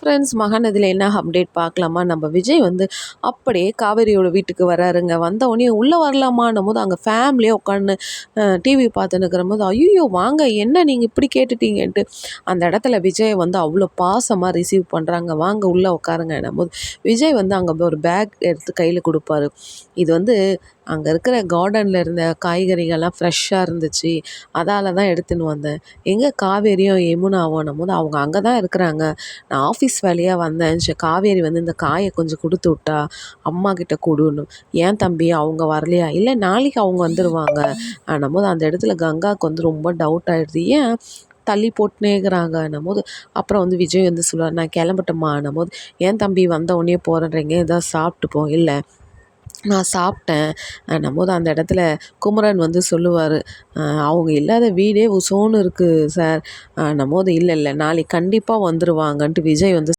Friends மகாநதியில் என்ன update பார்க்கலாமா? நம்ம விஜய் வந்து அப்படியே காவேரியோட வீட்டுக்கு வராருங்க. வந்தவொடனே உள்ளே வரலாமான்னும் போது அங்கே ஃபேமிலியாக உட்காந்து டிவி பார்த்துன்னு போது ஐயோ வாங்க என்ன நீங்கள் இப்படி கேட்டுட்டீங்கன்ட்டு அந்த இடத்துல விஜய் வந்து அவ்வளோ பாசமாக ரிசீவ் பண்ணுறாங்க வாங்க உள்ளே உட்காருங்க. போது விஜய் வந்து அங்கே ஒரு பேக் எடுத்து கையில் கொடுப்பாரு. இது வந்து அங்கே இருக்கிற கார்டனில் இருந்த காய்கறிகள்லாம் ஃப்ரெஷ்ஷாக இருந்துச்சு. அதால தான் எடுத்துன்னு வந்தேன். எங்கே காவேரியும் யமுனாவும் போது அவங்க அங்கே தான் இருக்கிறாங்க. நான் ஆஃபீஸ் வேலையாக வந்தேன். சரி காவேரி வந்து இந்த காயை கொஞ்சம் கொடுத்து விட்டா அம்மா கிட்ட கொடுன்னு. ஏன் தம்பி அவங்க வரலையா? இல்லை நாளைக்கு அவங்க வந்துடுவாங்க போது அந்த இடத்துல கங்காவுக்கு வந்து ரொம்ப டவுட் ஆகிடுது ஏன் தள்ளி போட்டுனேங்கிறாங்கன்னும் போது அப்புறம் வந்து விஜய் வந்து சொல்லுவார் நான் கிளம்பட்டுமான்னும் போது ஏன் தம்பி வந்த உடனே போகிறேன்றீங்க ஏதாவது சாப்பிட்டுப்போம் இல்லை நான் சாப்பிட்டேன். போது அந்த இடத்துல குமரன் வந்து சொல்லுவார் அவங்க இல்லாத வீடே உசோன்னு இருக்குது சார் போது இல்லை இல்லை. நாளைக்கு கண்டிப்பாக வந்துடுவாங்கன்ட்டு விஜய் வந்து